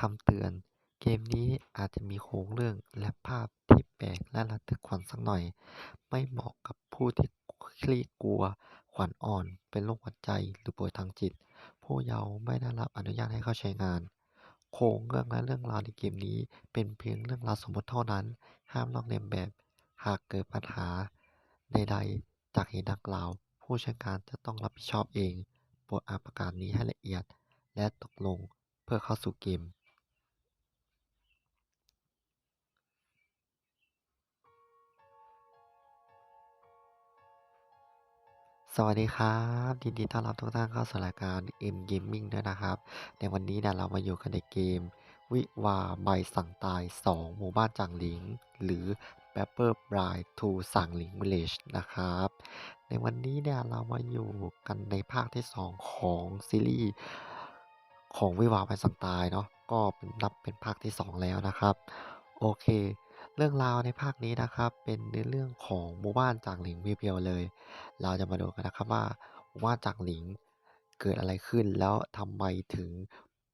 คำเตือน เกมนี้อาจจะมีโครงเรื่องและภาพที่แปลกและระทึกขวัญสักหน่อย ไม่เหมาะกับผู้ที่คลี่กลัว ขวัญอ่อน เป็นโรคหัวใจหรือป่วยทางจิต ผู้เยาว์ไม่ได้รับอนุญาตให้เข้าใช้งาน โครงเรื่องและเรื่องราวในเกมนี้ เป็นเพียงเรื่องราวสมมติเท่านั้น ห้ามลอกเลียนแบบ หากเกิดปัญหาใดๆ จากเหตุดังกล่าว ผู้ใช้งานจะต้องรับผิดชอบเอง โปรดอ่านประกาศนี้ให้ละเอียด และตกลงเพื่อเข้าสู่เกม สวัสดีครับยินดีต้อนรับทุกท่านเข้าสู่รายการ M Gaming ด้วยนะครับ ในวันนี้เนี่ยเรามาอยู่กันในเกม วิวาใบสั่งตาย 2 หมู่บ้านจางหลิง หรือ b a p p e r Bride to สั่งหลิง Village นะครับ ในวันนี้เนี่ยเรามาอยู่กันในภาคที่ 2 ของซีรีส์ของวิวาใบสั่งตายเนาะก็เป็นนับเป็นภาคที่ 2 แล้วนะครับ โอเค เรื่องราวในภาคนี้นะครับ เป็นในเรื่องของหมู่บ้านจางหลิงเพียวๆเลย เราจะมาดูกันนะครับว่าหมู่บ้านจางหลิงเกิดอะไรขึ้นแล้วทำไมถึง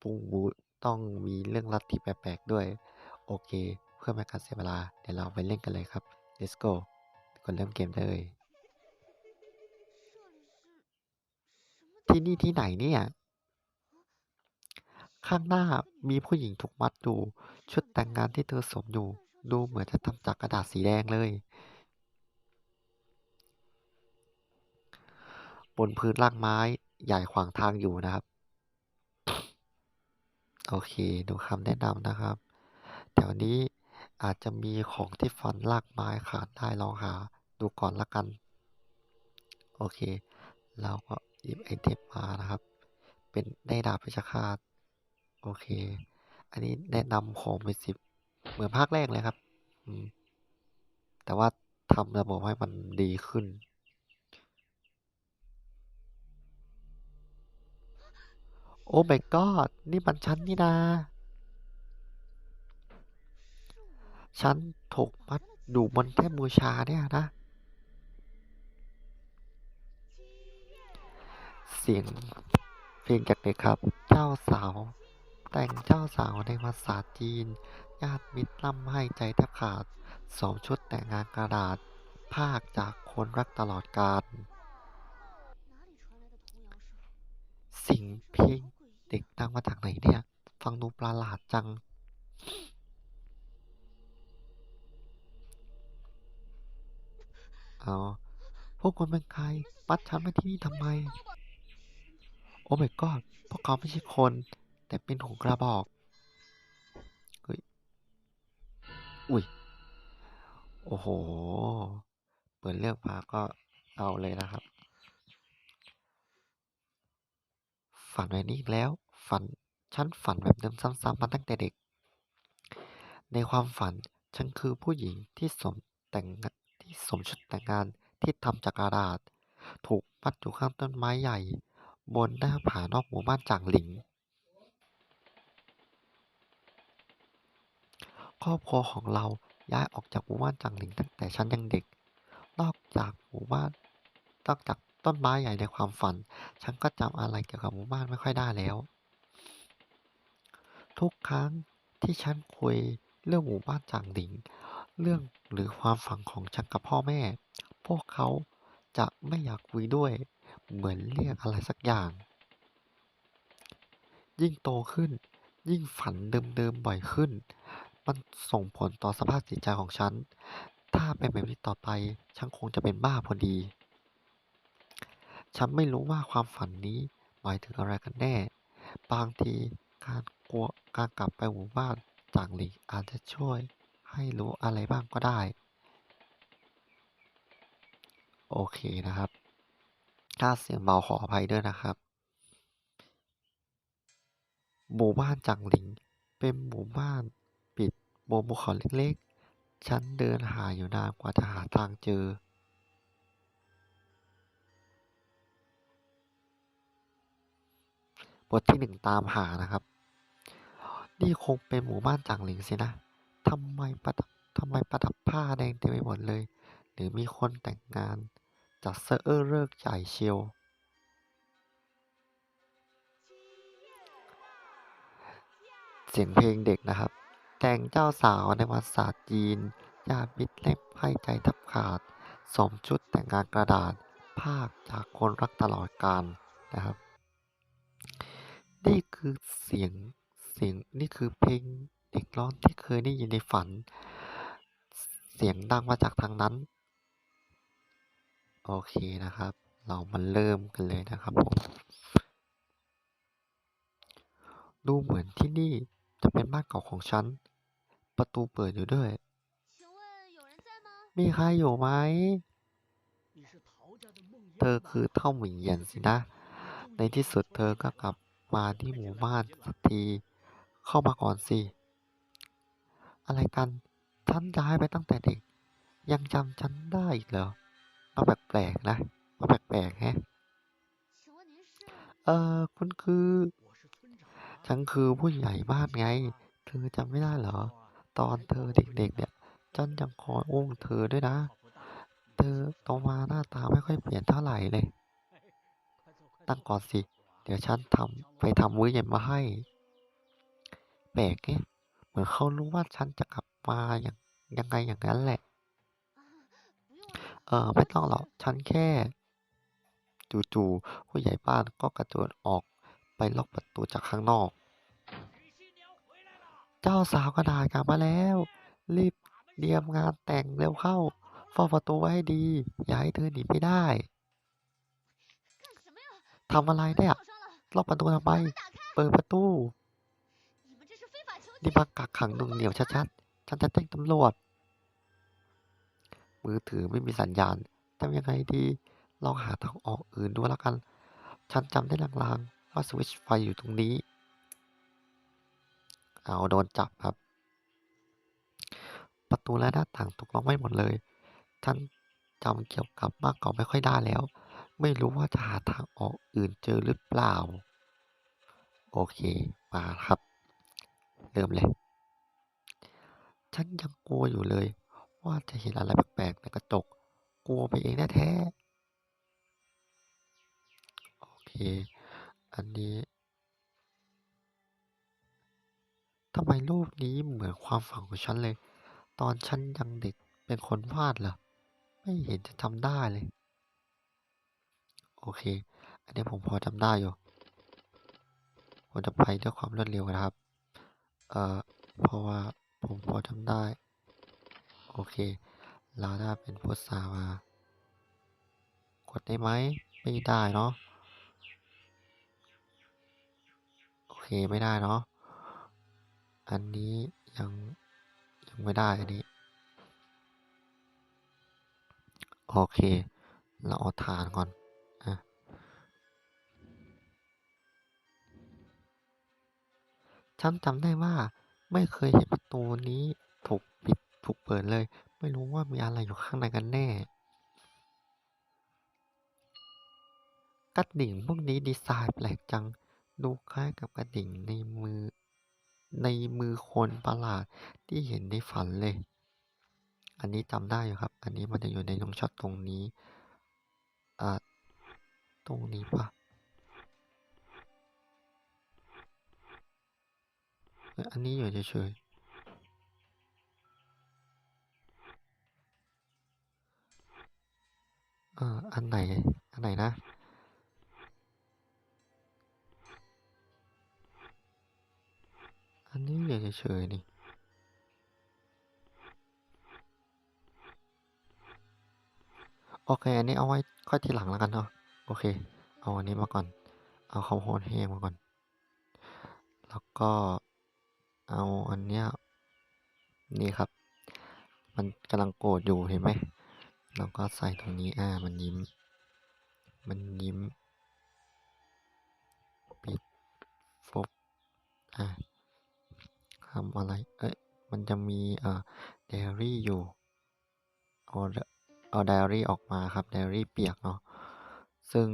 ปุ้งบูต้องมีเรื่องลัทธิแปลกๆด้วย โอเค เพื่อไม่ให้การเสียเวลา เดี๋ยวเราไปเล่นกันเลยครับ let's go กดเริ่มเกมเลยที่นี่ที่ไหนเนี่ยข้างหน้ามีผู้หญิงถูกมัดอยู่ ชุดแต่งงานที่เธอสวมอยู่ ดูเหมือนจะทำจากกระดาษสีแดงเลย บนพื้นรากไม้ใหญ่ขวางทางอยู่นะครับ โอเค ดูคำแนะนำนะครับแถวนี้อาจจะมีของที่ฟันรากไม้ขาดได้ลองหาดูก่อนละกัน โอเค เราก็หยิบไอเทมมานะครับ เป็นได้ดาบพิชฆาต โอเค อันนี้แนะนำของไปสิบ เหมือนภาคแรกเลยครับแต่ว่าทำระบบให้มันดีขึ้น โอ้ my god นี่มันฉันนี่นาฉันถูกมัดอยู่บนแท่นบูชาเนี่ยนะ เสียงเพลงจากเด็กครับ เจ้าสาว แต่งเจ้าสาวในภาษาจีน ญาติมิตรร่ำให้ใจแทบขาดสวมชุดแต่งงานกระดาษ ภาคจากคนรักตลอดกาลสิ่งเพลงเด็กดังมาจากไหนเนี่ย ฟังดูประหลาดจัง เอาพวกคุณเป็นใครมัดฉันมาที่นี่ทำไม โอ้ my god พวกเขาไม่ใช่คน แต่เป็นถุงกระบอก อุ้ย โอ้โห เปิดเรื่องมาก็เอาเลยนะครับ ฝันแบบนี้อีกแล้ว ฝัน ฉันฝันแบบเดิมซ้ำๆมาตั้งแต่เด็ก ในความฝัน ฉันคือผู้หญิงที่สวมแต่งที่สวมชุดแต่งงานที่ทำจากกระดาษ ถูกมัดอยู่ข้างต้นไม้ใหญ่ บนหน้าผานอกหมู่บ้านจางหลิง ค รอบครัวของเราย้ายออกจากหมู่บ้านจางหลิงตั้งแต่ฉันยังเด็ก นอกจากหมู่บ้านนอกจากต้นไม้ใหญ่ในความฝัน ฉันก็จำอะไรเกี่ยวกับหมู่บ้านไม่ค่อยได้แล้ว ทุกครั้งที่ฉันคุยเรื่องหมู่บ้านจางหลิง เรื่องหรือความฝันของฉันกับพ่อแม่ พวกเขาจะไม่อยากคุยด้วย เหมือนเรียกอะไรสักอย่าง ยิ่งโตขึ้น ยิ่งฝันเดิมๆบ่อยขึ้น มันส่งผลต่อสภาพจิตใจของฉัน ถ้าเป็นแบบนี้ต่อไป ฉันคงจะเป็นบ้าพอดี ฉันไม่รู้ว่าความฝันนี้หมายถึงอะไรกันแน่ บางทีการกลัวการกลับไปหมู่บ้านจางหลิงอาจจะช่วยให้รู้อะไรบ้างก็ได้ โอเคนะครับ ถ้าเสียงเบาขออภัยด้วยนะครับหมู่บ้านจางหลิง เป็นหมู่บ้าน ปิดบนภูเขาเล็กๆ ฉันเดินหาอยู่นานกว่าจะหาทางเจอ บทที่หนึ่งตามหานะครับ นี่คงเป็นหมู่บ้านจางหลิงสินะทำไมประดับทำไมประดับผ้าแดงเต็มไปหมดเลย หรือมีคนแต่งงานจัดเซอร์เลิกใหญ่เชียวสสียงเพลงเด็กนะครับ แต่งเจ้าสาวในวันศาสตร์จีนญาติมิตรเล่มไพ่ใจทับขาด สมชุดแต่งงานกระดาษ ภาพจากคนรักตลอดกาลนะครับ นี่คือเสียงเสียงนี่คือเพลงเด็กร้องที่เคยได้ยินในฝัน เสียงดังมาจากทางนั้น โอเคนะครับ เรามาเริ่มกันเลยนะครับผม ดูเหมือนที่นี่ จะเป็นบ้านเก่าของฉัน ประตูเปิดอยู่ด้วย มีใครอยู่ไหม เธอคือเท่าหมิงเยียนสินะ ในที่สุดเธอก็กลับมาที่หมู่บ้านสักที เข้ามาก่อนสิ อะไรกันฉันย้ายไปตั้งแต่เด็ก ยังจำฉันได้อีกเหรอมาแปลกๆนะมาแปลกๆแฮะ เออคุณคือ ฉันคือผู้ใหญ่บ้านไง เธอจำไม่ได้เหรอ ตอนเธอเด็กๆเนี่ยฉันยังคอยอุ้งเธอด้วยนะ เธอโตมาหน้าตาไม่ค่อยเปลี่ยนเท่าไหร่เลย ตั้งก่อนสิ เดี๋ยวฉันทำไปทำมื้อเย็นมาให้ แปลกเนี่ยเหมือนเขารู้ว่าฉันจะกลับมาอย่างยังไงอย่างนั้นแหละ เออไม่ต้องหรอก ฉันแค่ จู่ๆผู้ใหญ่บ้านก็กระโจนออก ไปล็อกประตูจากข้างนอก เจ้าสาวกระดาษกลับมาแล้ว รีบเตรียมงานแต่งเร็วเข้าเฝ้าประตูไว้ให้ดี อย่าให้เธอหนีไม่ได้ทำอะไรเนี่ยล็อกประตูทำไมเปิดประตูนี่มากักขังหนุ่งเหนียวชัดๆฉันจะแจ้งตำรวจ มือถือไม่มีสัญญาณทำยังไงดี ลองหาทางออกอื่นดูแล้วกัน ฉันจำได้ลาง ว่าสวิตช์ไฟอยู่ตรงนี้ เอาโดนจับครับ ประตูและหน้าต่างถูกล็อกไว้หมดเลยฉันจำเกี่ยวกับบ้านเก่าไม่ค่อยได้แล้ว ไม่รู้ว่าจะหาทางออกอื่นเจอหรือเปล่า โอเค มาครับ เริ่มเลย ฉันยังกลัวอยู่เลย ว่าจะเห็นอะไรแปลกๆในกระจก กลัวไปเองแท้ๆโอเค อันนี้ทำไมรูปนี้เหมือนความฝันของฉันเลย ตอนฉันยังเด็กเป็นคนวาดเหรอ ไม่เห็นจะจำได้เลย โอเค อันนี้ผมพอจำได้อยู่ ผมจะไปด้วยความรวดเร็วนะครับ เอ่อ เพราะว่าผมพอจำได้ โอเคเราได้เป็นพุทธามา กดได้ไหม ไม่ได้เนาะ เคไม่ได้เนาะ อันนี้ยังยังไม่ได้อันนี้ โอเค เราเอาฐานก่อนอะฉันจำได้ว่าไม่เคยเห็นประตูนี้ถูกปิดถูกเปิดเลย ไม่รู้ว่ามีอะไรอยู่ข้างในกันแน่กระดิ่งพวกนี้ดีไซน์แปลกจัง ดูคล้ายกับกระดิ่งในมือ ในมือคนประหลาดที่เห็นในฝันเลย อันนี้จำได้อยู่ครับ อันนี้มันจะอยู่ในลงช็อตตรงนี้ อ่า ตรงนี้ปะอันนี้อยู่เฉยๆเอออันไหน อันไหนนะ อันนี้อยู่เฉยๆนี่โอเค อันนี้เอาไว้ค่อยทีหลังแล้วกันเนาะ โอเค เอาอันนี้มาก่อน เอาข้าวโพดแห้งมาก่อน แล้วก็เอาอันเนี้ย นี่ครับ มันกำลังโกรธอยู่เห็นไหม เราก็ใส่ตรงนี้ อ่า มันยิ้ม มันยิ้ม ปิดฟบอ่าำอะไร เอ้ย มันจะมีเอ่อไดอารี่อยู่ เอาเอาไดอารี่ออกมาครับไดอารี่เปียกเนาะ ซึ่ง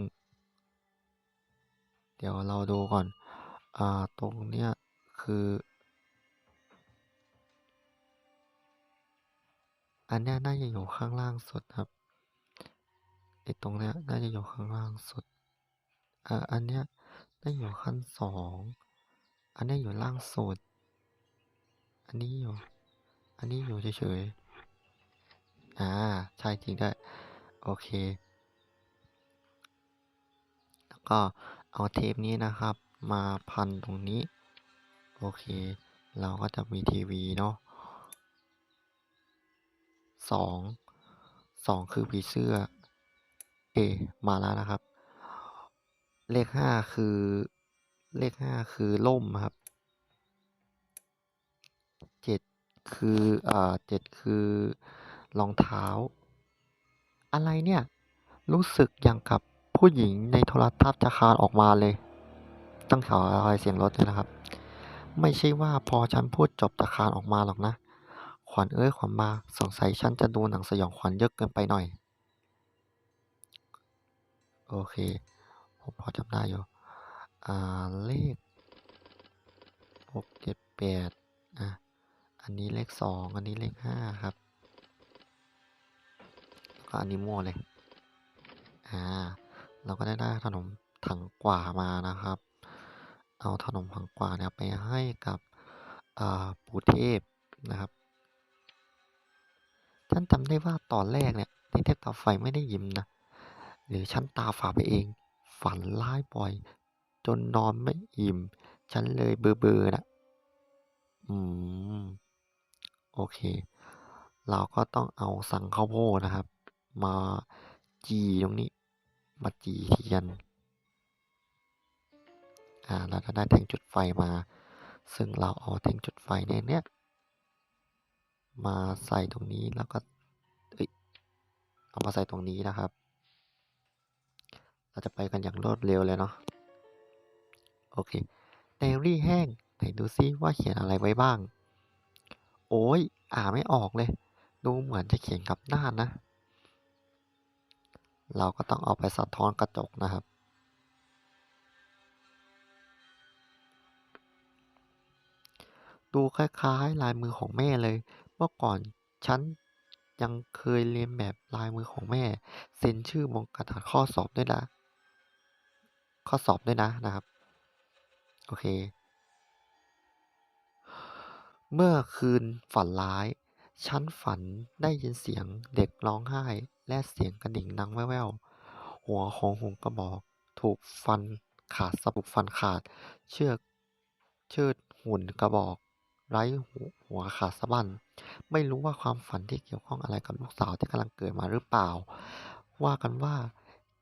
เดี๋ยวเราดูก่อน อ่า ตรงเนี้ยคือ อันเนี้ยน่าจะอยู่ข้างล่างสุดครับไอตรงเนี้ยน่าจะอยู่ข้างล่างสุด อ่า อันเนี้ยน่าอยู่ขั้นสอง อันเนี้ยอยู่ล่างสุด อันนี้อยู่ อันนี้อยู่เฉยๆ อ่า ใช่จริงด้วย โอเค แล้วก็เอาเทปนี้นะครับ มาพันตรงนี้ โอเค เราก็จะมีทีวีเนาะสอง สองคือผีเสื้อเอมาแล้วนะครับ เลขห้าคือ เลขห้าคือล่มครับ คืออ่าเจ็ดคือรองเท้า อะไรเนี่ย รู้สึกอย่างกับผู้หญิงในโทรทัศน์จะคานออกมาเลยต้องขออภัยเสียงรถด้วยนะครับ ไม่ใช่ว่าพอฉันพูดจบจะคานออกมาหรอกนะ ขวัญเอ้ยขวัญมาสงสัยฉันจะดูหนังสยองขวัญเยอะเกินไปหน่อย โอเค ผมพอจำได้อยู่ อ่าเลขหกเจ็ดแปด อันนี้เลขสองอันนี้เลขห้าครับแล้วก็อันนี้มั่วเลย อ่า เราก็ได้ได้ขนมถังกว่ามานะครับ เอาขนมถังกว่าเนี่ยไปให้กับปู่เทพนะครับ ฉันจำได้ว่าตอนแรกเนี่ยที่เทพตาไฟไม่ได้ยิ้มนะ หรือฉันตาฝาไปเอง ฝันร้ายบ่อย จนนอนไม่อิ่ม ฉันเลยเบลอๆนะอืม โอเค เราก็ต้องเอาสังข้าวโพดนะครับ มาจีตรงนี้ มาจีเทียน อ่าเราจะได้แท่งจุดไฟมา ซึ่งเราเอาแท่งจุดไฟในเนี้ยมาใส่ตรงนี้แล้วก็เอ้ยเอามาใส่ตรงนี้นะครับ เราจะไปกันอย่างรวดเร็วเลยเนาะ โอเคไดอารี่แห้งไหนดูซิว่าเขียนอะไรไว้บ้าง โอ้ย อ่านไม่ออกเลย ดูเหมือนจะเขียนกับหน้านะ เราก็ต้องเอาไปสะท้อนกระจกนะครับ ดูคล้ายๆ ลายมือของแม่เลย เมื่อก่อนฉันยังเคยเรียนแบบลายมือของแม่ เซ็นชื่อบนกระดาษข้อสอบด้วยนะข้อสอบด้วยนะนะครับ โอเค เมื่อคืนฝันร้าย ฉันฝันได้ยินเสียงเด็กร้องไห้ และเสียงกระดิ่งดังแว่วๆ หัวของหุ่นกระบอก ถูกฟันขาดสะบุกฟันขาด เชือกเชือดหุ่นกระบอก ไร้หัวขาดสะบั้นไม่รู้ว่าความฝันที่เกี่ยวข้องอะไรกับลูกสาวที่กำลังเกิดมาหรือเปล่า ว่ากันว่า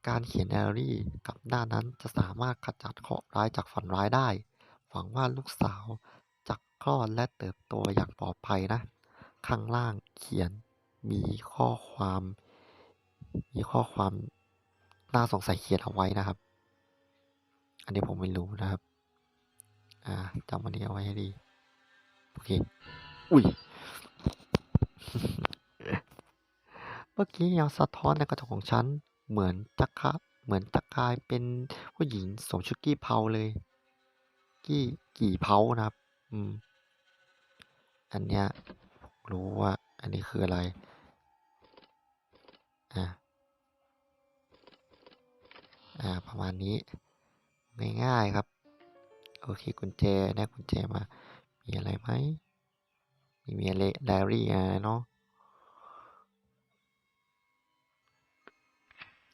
การเขียนไดอารี่กับหน้านั้นจะสามารถขจัดเคราะห์ร้ายจากฝันร้ายได้ หวังว่าลูกสาว คลอดและเติบโตอย่างปลอดภัยนะ ข้างล่างเขียนมีข้อความ มีข้อความน่าสงสัยเขียนเอาไว้นะครับ อันนี้ผมไม่รู้นะครับ อ่าจำอันนี้เอาไว้ให้ดี โอเค อุ้ย เมื่อกี้เงาสะท้อนในกระจกของฉัน เหมือนจะคะเหมือนจะกลายเป็นผู้หญิงสวมชุดกี้เพาเลย กี้กี่เพานะครับ อืม อันเนี้ยผมรู้ว่าอันนี้คืออะไร อ่าอ่า ประมาณนี้ ง่ายๆครับ โอเค กุญแจได้กุญแจมา มีอะไรไหม มีมีอะไรไดอารี่อะไรเนาะ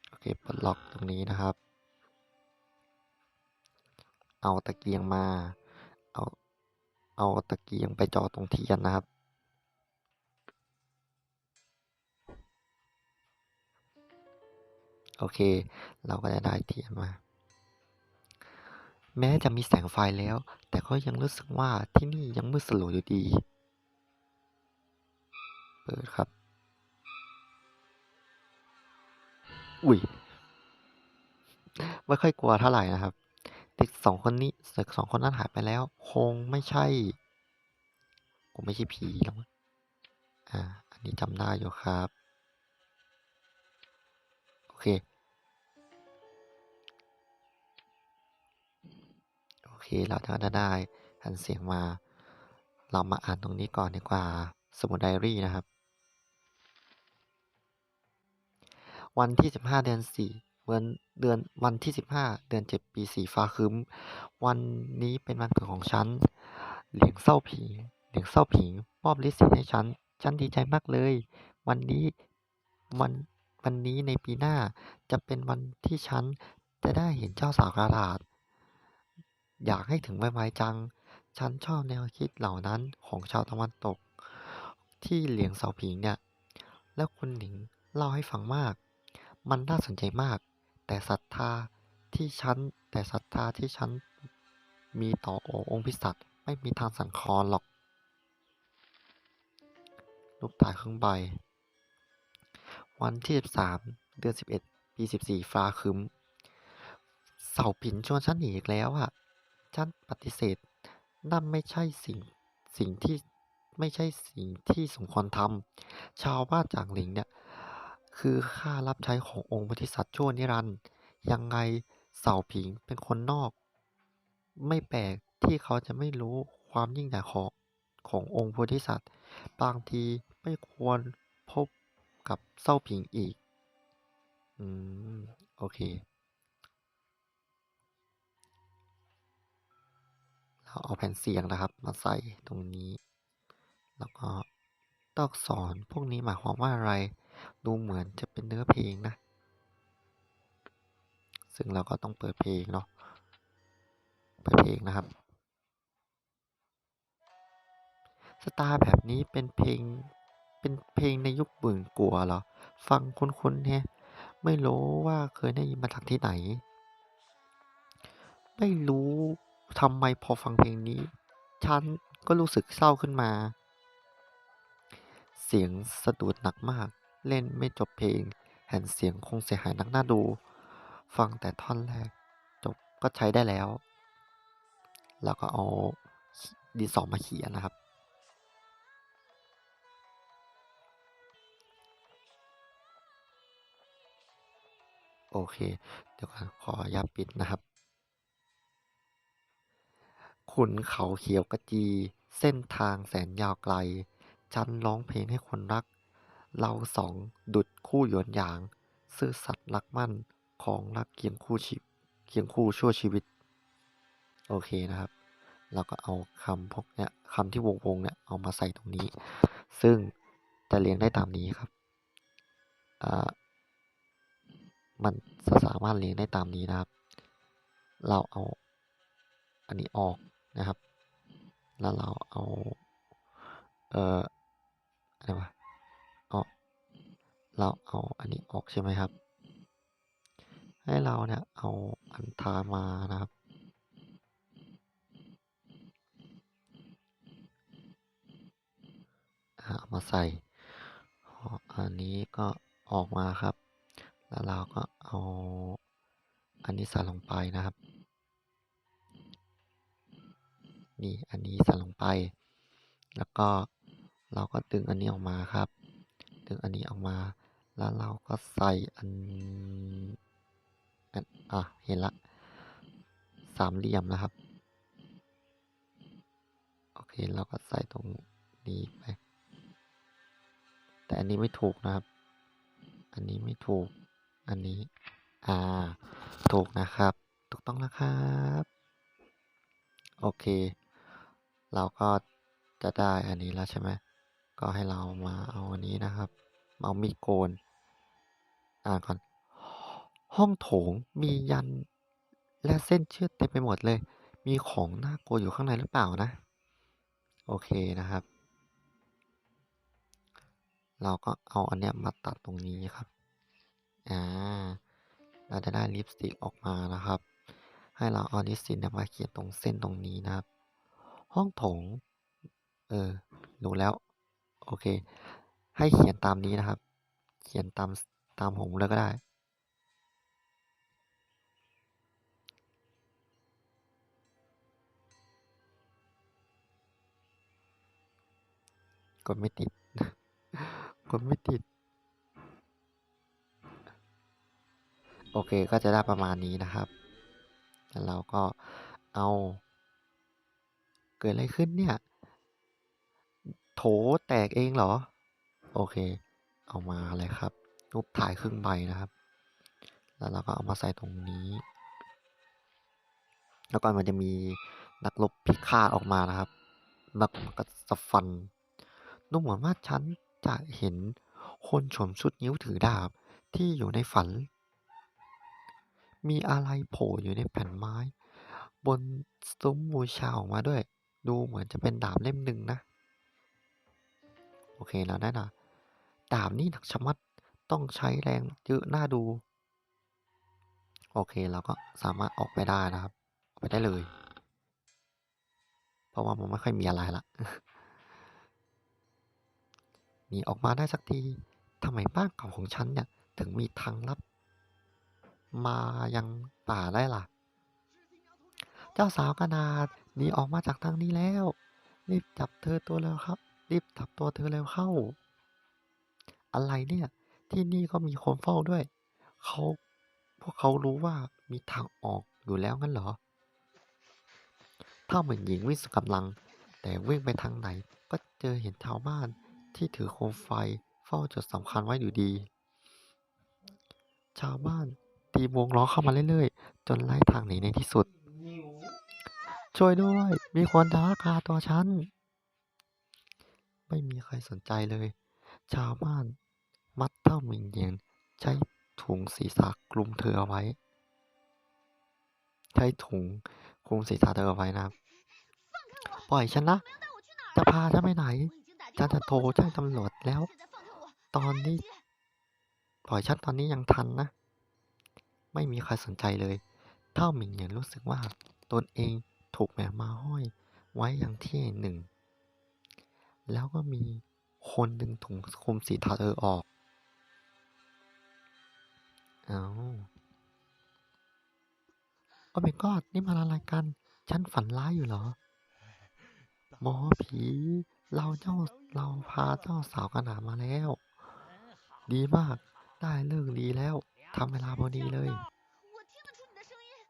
โอเค ปลดล็อกตรงนี้นะครับ เอาตะเกียงมา เอาตะเกียงไปจ่อตรงเทียนนะครับ โอเค เราก็จะได้เทียนมา แม้จะมีแสงไฟแล้ว แต่ก็ยังรู้สึกว่าที่นี่ยังมืดสลัวอยู่ดี เปิดครับ อุ้ย ไม่ค่อยกลัวเท่าไหร่นะครับ เด็กสองคนนี้เด็กสองคนนั้นหายไปแล้ว คงไม่ใช่คงไม่ใช่ผีหรอกมั้งอ่า อันนี้จำได้อยู่ครับ โอเค โอเค เราจะได้หันเสียงมา เรามาอ่านตรงนี้ก่อนดีกว่า สมุดไดอารี่นะครับ วันที่ 15 เดือน4 เดือนเดือนวันที่ 15 เดือน 7 ปีสีฟ้าครึ้มวันนี้เป็นวันเกิดของฉัน เหลียงเศร้าผี เหลียงเซาผิงมอบลิสิตให้ฉัน ฉันดีใจมากเลย วันนี้วันวันนี้ในปีหน้าจะเป็นวันที่ฉันจะได้เห็นเจ้าสาวกระดาษ อยากให้ถึงไวๆจัง ฉันชอบแนวคิดเหล่านั้นของชาวตะวันตก ที่เหลียงเสาผิงเนี่ย แล้วคุณหนิงเล่าให้ฟังมาก มันน่าสนใจมาก แต่ศรัทธาที่ฉันแต่ศรัทธาที่ฉันมีต่อองค์พิสัตไม่มีทางสั่นคลอนหรอก ลูกตายครึ่งใบ วันที่ 13 เดือน 11 ปี 14 ฟ้าคึ้ม เสาผินชวนฉันหนีอีกแล้วอะฉันปฏิเสธ นั่นไม่ใช่สิ่งสิ่งที่ไม่ใช่สิ่งที่สมควรทำชาวบ้านจางหลิงเนี่ย คือข้ารับใช้ขององค์โพธิสัตว์ชั่วนิรันดร์ยังไงเสาผิงเป็นคนนอก ไม่แปลกที่เขาจะไม่รู้ความยิ่งใหญ่ของขององค์โพธิสัตว์บางทีไม่ควรพบกับเศร้าผิงอีก อืม โอเค เราเอาแผ่นเสียงนะครับ มาใส่ตรงนี้ แล้วก็ตอกสอนพวกนี้หมายความว่าอะไร ดูเหมือนจะเป็นเนื้อเพลงนะ ซึ่งเราก็ต้องเปิดเพลงเนาะ เปิดเพลงนะครับ สไตล์แบบนี้เป็นเพลง เป็นเพลงในยุคบื่นกัวเหรอ ฟังคุ้นๆแฮะไม่รู้ว่าเคยได้ยินมาจากที่ไหน ไม่รู้ทำไมพอฟังเพลงนี้ ฉันก็รู้สึกเศร้าขึ้นมา เสียงสะดุดหนักมาก เล่นไม่จบเพลงแผ่นเสียงคงเสียหายนักหน้าดู ฟังแต่ท่อนแรกจบก็ใช้ได้แล้ว แล้วก็เอาดินสอมาเขียนนะครับ โอเค เดี๋ยวก่อนขออนุญาปิดนะครับขุนเขาเขียวกระจี เส้นทางแสนยาวไกลฉันร้องเพลงให้คนรัก เราสองดุดคู่หยวนหยาง ซื่อสัตย์รักมั่นของรักเคียงคู่ชีเคียงคู่ชั่วชีวิต โอเคนะครับ เราก็เอาคำพวกเนี้ยคำที่วงวงๆเนี่ยเอามาใส่ตรงนี้ ซึ่งจะเรียงได้ตามนี้ครับอ่ามันสามารถเรียงได้ตามนี้นะครับ เราเอาอันนี้ออกนะครับ แล้วเราเอา เอ่อ อะไรวะเอาเราเอาอันนี้ออกใช่ไหมครับ ให้เราเนี่ยเอาอันทามานะครับอ่า เคเราก็ใส่ตรงนี้ไป แต่อันนี้ไม่ถูกนะครับ อันนี้ไม่ถูก อันนี้ อ่า ถูกนะครับ ถูกต้องนะครับ โอเค เราก็จะได้อันนี้แล้วใช่ไหม ก็ให้เรามาเอาอันนี้นะครับ เอามีดโกน อ่านก่อน ห้องโถงมียันและเส้นเชือกเต็มไปหมดเลย มีของน่ากลัวอยู่ข้างในหรือเปล่านะ โอเคนะครับ เราก็เอาอันเนี้ยมาตัดตรงนี้ครับอ่าเราจะได้ลิปสติกออกมานะครับ ให้เราเอาลิปสติกมาเขียนตรงเส้นตรงนี้นะครับ ห้องโถง เออรู้แล้ว โอเค ให้เขียนตามนี้นะครับ เขียนตามตามผมเลยก็ได้ กดไม่ติด กดไม่ติด โอเคก็จะได้ประมาณนี้นะครับแล้วเราก็เอา เกิดอะไรขึ้นเนี่ย โถแตกเองเหรอ โอเค เอามาเลยครับรูปถ่ายครึ่งใบนะครับ แล้วเราก็เอามาใส่ตรงนี้ แล้วก็มันจะมีนักรบพิฆาตออกมานะครับ นักกัสฟัน ดูเหมือนว่าฉันจะเห็นคนสวมชุดนิ้วถือดาบที่อยู่ในฝัน มีอะไรโผล่อยู่ในแผ่นไม้ บนซุ้มบูชาออกมาด้วย ดูเหมือนจะเป็นดาบเล่มหนึ่งนะ โอเคแล้วนั่นนะดาบนี่หนักชะมัดต้องใช้แรงเยอะน่าดู โอเคเราก็สามารถออกไปได้นะครับ ออกไปได้เลย เพราะว่ามันไม่ค่อยมีอะไรละ หนีออกมาได้สักทีทำไมบ้านเก่าของฉันเนี่ย ถึงมีทางลับ มายังป่าได้ล่ะ เจ้าสาวกระนาดหนีออกมาจากทางนี้แล้ว รีบจับเธอตัวเร็วครับ รีบจับตัวเธอเร็วเข้า อะไรเนี่ย ที่นี่ก็มีคนเฝ้าด้วย เขาพวกเขารู้ว่ามีทางออกอยู่แล้วงั้นเหรอ ถ้าเหมือนหญิงวิ่งสุดกำลัง แต่วิ่งไปทางไหนก็เจอเห็นชาวบ้าน ที่ถือโคมไฟเฝ้าจุดสำคัญไว้อยู่ดี ชาวบ้านตีวงล้อเข้ามาเรื่อยๆ จนไล่ทางหนีในที่สุด ช่วยด้วย มีคนจะลักพาตัวฉัน ไม่มีใครสนใจเลย ชาวบ้านมัดเท่ามิงเยียนใช้ถุงศีรษะคลุมเธอเอาไว้ ใช้ถุงคลุมศีรษะเธอเอาไว้นะ ปล่อยฉันนะ จะพาฉันไปไหน ฉันจะโทรแจ้งตำรวจแล้ว ตอนนี้ปล่อยฉันตอนนี้ยังทันนะ ไม่มีใครสนใจเลย เท่าหมิงเหยียนรู้สึกว่าตนเองถูกแบกมาห้อยไว้อย่างที่หนึ่ง แล้วก็มีคนดึงถุงคลุมศีรษะเธอออก เอาโอ้ my god นี่มันอะไรกัน ฉันฝันร้ายอยู่เหรอ หมอผี เราเจ้าเราพาเจ้าสาวกรขนาดมาแล้ว ดีมากได้เรื่องดีแล้วทำเวลาพอดีเลย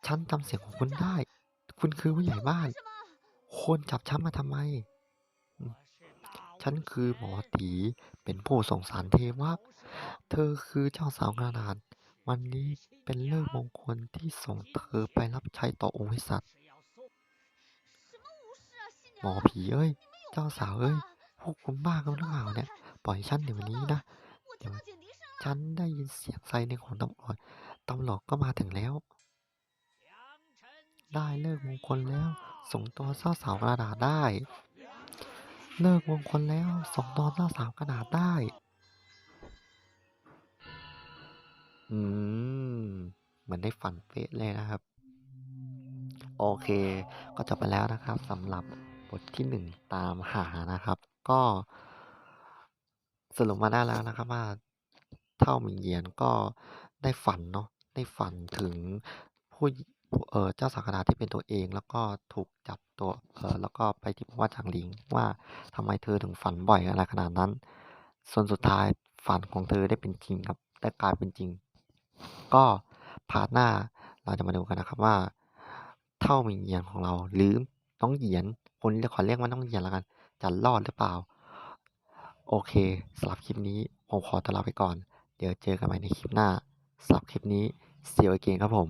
ฉันจำเสียงของคุณได้ คุณคือผู้ใหญ่บ้าน คนจับฉันมาทำไม ฉันคือหมอตีเป็นผู้ส่งสารเทวะ เธอคือเจ้าสาวกระนาน วันนี้เป็นเรื่องมงคลที่ส่งเธอไปรับใช้ต่อองค์กษัตว์หมอผีเอ้ย เจ้าสาวเอ้ย พวกคุณบ้ากันหรือเปล่าเนี่ย ปล่อยฉันเดี๋ยวนี้นะ เดี๋ยวฉันได้ยินเสียงไซเรนของตำรวจ ตำรวจก็มาถึงแล้ว ได้เลิกมงคลแล้ว ส่งตัวเจ้าสาวกระดาษได้ เลิกมงคลแล้ว ส่งตัวเจ้าสาวกระดาษได้ อืม มันได้ฝันเป๊ะเลยนะครับ โอเค ก็จบไปแล้วนะครับสำหรับ ทที่หนึ่งตามหานะครับ ก็สรุปมาได้แล้วนะครับว่าเท่ามิงเยียนก็ได้ฝันเนาะได้ฝันถึงผู้ผเออเจ้าสังฆราชที่เป็นตัวเอง แล้วก็ถูกจับตัวเออแล้วก็ไปที่บอกว่าจางหลิงว่าทำไมเธอถึงฝันบ่อยอะไรขนาดนั้น ส่วนสุดท้ายฝันของเธอได้เป็นจริงครับได้กลายเป็นจริง ก็พาร์ทหน้าเราจะมาดูกันนะครับว่า เท่ามิงเยียนของเราหรือน้องเหยียน คนเรียกขอเรียกว่าน้องเหยียนแล้วกันจะรอดหรือเปล่า โอเคสำหรับคลิปนี้ผมขอตัวลาไปก่อน เดี๋ยวเจอกันใหม่ในคลิปหน้าสำหรับคลิปนี้เสียวเกงครับผม